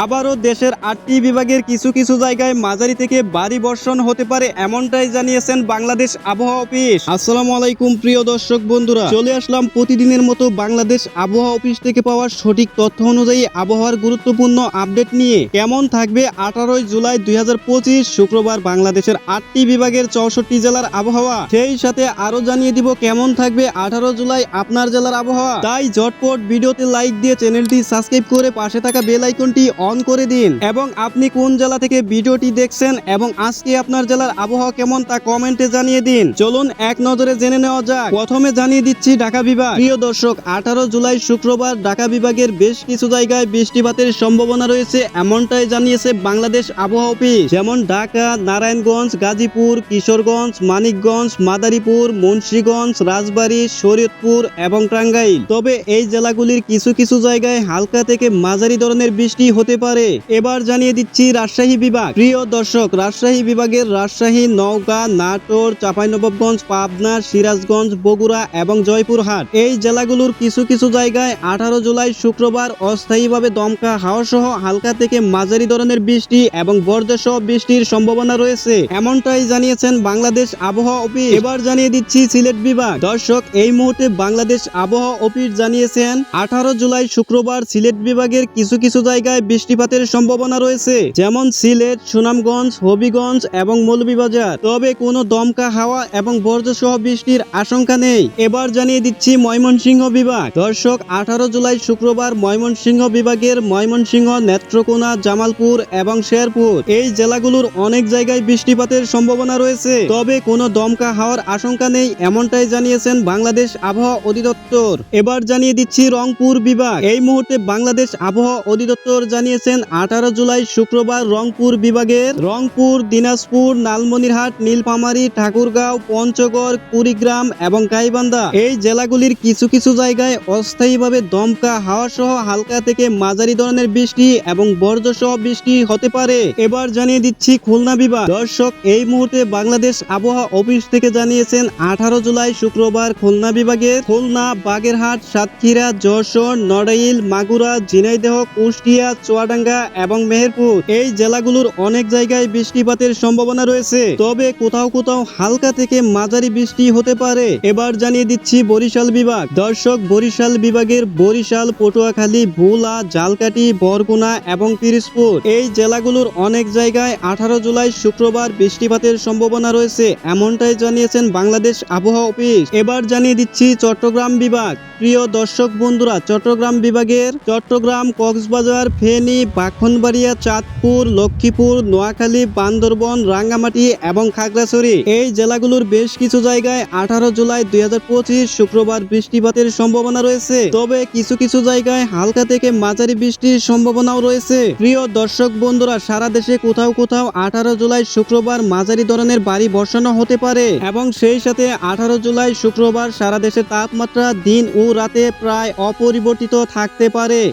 আবারও দেশের আটটি বিভাগের কিছু কিছু জায়গায় মাঝারি থেকে ভারী বর্ষণ হতে পারে এমনটাই জানিয়েছেন বাংলাদেশ আবহাওয়া অফিস। আসসালামু আলাইকুম প্রিয় দর্শক বন্ধুরা, চলে আসলাম প্রতিদিনের মতো বাংলাদেশ আবহাওয়া অফিস থেকে পাওয়া সঠিক তথ্য অনুযায়ী আবহাওয়ার গুরুত্বপূর্ণ আপডেট নিয়ে। কেমন থাকবে আঠারোই জুলাই দুই হাজার পঁচিশ শুক্রবার বাংলাদেশের আটটি বিভাগের চৌষট্টি জেলার আবহাওয়া? সেই সাথে আরও জানিয়ে দিব কেমন থাকবে আঠারো জুলাই আপনার জেলার আবহাওয়া। তাই ঝটপট ভিডিওতে লাইক দিয়ে চ্যানেলটি সাবস্ক্রাইব করে পাশে থাকা বেল আইকনটি অন করে দিন। এবং আপনি কোন জেলা থেকে ভিডিওটি দেখছেন এবং আজকে আপনার জেলার আবহাওয়া কেমন তা কমেন্টে জানিয়ে দিন। চলুন এক নজরে জেনে নেওয়া যাক। প্রথমে জানিয়ে দিচ্ছি ঢাকা বিভাগ। প্রিয় দর্শক, আঠারো জুলাই শুক্রবার ঢাকা বিভাগের বেশ কিছু জায়গায় বৃষ্টিপাতের সম্ভাবনা রয়েছে, এমনটাই জানিয়েছে বাংলাদেশ আবহাওয়া অফিস। যেমন ঢাকা, নারায়ণগঞ্জ, গাজীপুর, কিশোরগঞ্জ, মানিকগঞ্জ, মাদারীপুর, মুন্সীগঞ্জ, রাজবাড়ী, শরীয়তপুর এবং টাঙ্গাইল। তবে এই জেলাগুলির কিছু কিছু জায়গায় হালকা থেকে মাঝারি ধরনের বৃষ্টি হতে পারে। এবার জানিয়ে দিচ্ছি রাজশাহী বিভাগ। প্রিয় দর্শক, রাজশাহী বিভাগের রাজশাহী, নওগাঁ, নাটোর, চাঁপাইনবাবগঞ্জ, পাবনা, সিরাজগঞ্জ, বগুড়া এবং জয়পুরহাট। এই জেলাগুলোর কিছু কিছু জায়গায় আঠারো জুলাই শুক্রবার অস্থায়ীভাবে দমকা হাওয়া সহ হালকা থেকে মাঝারি ধরনের বৃষ্টি এবং বর্জ্যসহ বৃষ্টির সম্ভাবনা রয়েছে। এমনটাই জানিয়েছেন বাংলাদেশ আবহাওয়া অফিস। এবার জানিয়ে দিচ্ছি সিলেট বিভাগ। দর্শক, এই মুহূর্তে বাংলাদেশ আবহাওয়া অফিস জানিয়েছেন, আঠারো জুলাই শুক্রবার সিলেট বিভাগের কিছু কিছু জায়গায় বৃষ্টিপাতের সম্ভাবনা রয়েছে, যেমন সিলেট, সুনামগঞ্জ, হবিগঞ্জ এবং মৌলভীবাজার। তবে কোনো দমকা হাওয়া এবং বর্জ্যসহ বৃষ্টির আশঙ্কা নেই। এবার জানিয়ে দিচ্ছি ময়মনসিংহ বিভাগ। দর্শক, আঠারো জুলাই শুক্রবার ময়মনসিংহ বিভাগের ময়মনসিংহ, নেত্রকোনা, জামালপুর এবং শেরপুর। এই জেলাগুলোর অনেক জায়গায় বৃষ্টিপাতের সম্ভাবনা রয়েছে। তবে কোনো দমকা হাওয়ার আশঙ্কা নেই, এমনটাই জানিয়েছেন বাংলাদেশ আবহাওয়া অধিদপ্তর। এবার জানিয়ে দিচ্ছি রংপুর বিভাগ। এই মুহূর্তে বাংলাদেশ আবহাওয়া অধিদপ্তর জানিয়েছেন, আঠারো জুলাই শুক্রবার রংপুর বিভাগের রংপুর, দিনাজপুর, লালমনিরহাট, নীলফামারী, ঠাকুরগাঁও, পঞ্চগড়, কুড়িগ্রাম এবং গাইবান্ধা এই জেলাগুলির কিছু কিছু জায়গায় অস্থায়ীভাবে দমকা হাওয়া সহ হালকা থেকে মাঝারি ধরনের বৃষ্টি এবং বর্জ্য সহ বৃষ্টি হতে পারে। এবার জানিয়ে দিচ্ছি খুলনা বিভাগ। দর্শক, এই মুহূর্তে বাংলাদেশ আবহাওয়া অফিস থেকে জানিয়েছেন, আঠারো জুলাই শুক্রবার খুলনা বিভাগের খুলনা, বাগেরহাট, সাতক্ষীরা, যশোর, নড়াইল, মাগুরা, ঝিনাইদহ, কুষ্টিয়া চুয়াডাঙ্গা এবং মেহেরপুর, এই জেলাগুলোর অনেক জায়গায় বৃষ্টিপাতের সম্ভাবনা রয়েছে। তবে কোথাও কোথাও হালকা থেকে মাঝারি বৃষ্টি হতে পারে। এবার জানিয়ে দিচ্ছি বরিশাল বিভাগ। দর্শক, বরিশাল বিভাগের বরিশাল, পটুয়াখালী, ভোলা জালকাটি বরগুনা এবং পিরিজপুর, এই জেলাগুলোর অনেক জায়গায় আঠারো জুলাই শুক্রবার বৃষ্টিপাতের সম্ভাবনা রয়েছে। এমনটাই জানিয়েছেন বাংলাদেশ আবহাওয়া অফিস। এবার জানিয়ে দিচ্ছি চট্টগ্রাম বিভাগ। প্রিয় দর্শক বন্ধুরা, চট্টগ্রাম বিভাগের চট্টগ্রাম কক্সবাজার, ফেনী বাখনবাড়িয়া চাঁদপুর, লক্ষ্মীপুর, নোয়াখালী, বান্দরবন, রাঙ্গামাটি এবং খাগড়াছড়ি। এই জেলাগুলোর বেশ কিছু জায়গায় আঠারো জুলাই দুই শুক্রবার বৃষ্টিপাতের সম্ভাবনা রয়েছে। তবে কিছু কিছু জায়গায় হালকা থেকে মাঝারি বৃষ্টির সম্ভাবনাও রয়েছে। প্রিয় দর্শক বন্ধুরা, সারা দেশে কোথাও কোথাও আঠারো জুলাই শুক্রবার মাঝারি ধরনের বাড়ি বর্ষানো হতে পারে এবং সেই সাথে আঠারো জুলাই শুক্রবার সারা দেশে তাপমাত্রা দিন ও রাতে প্রায় অপরিবর্তিত থাকতে পারে।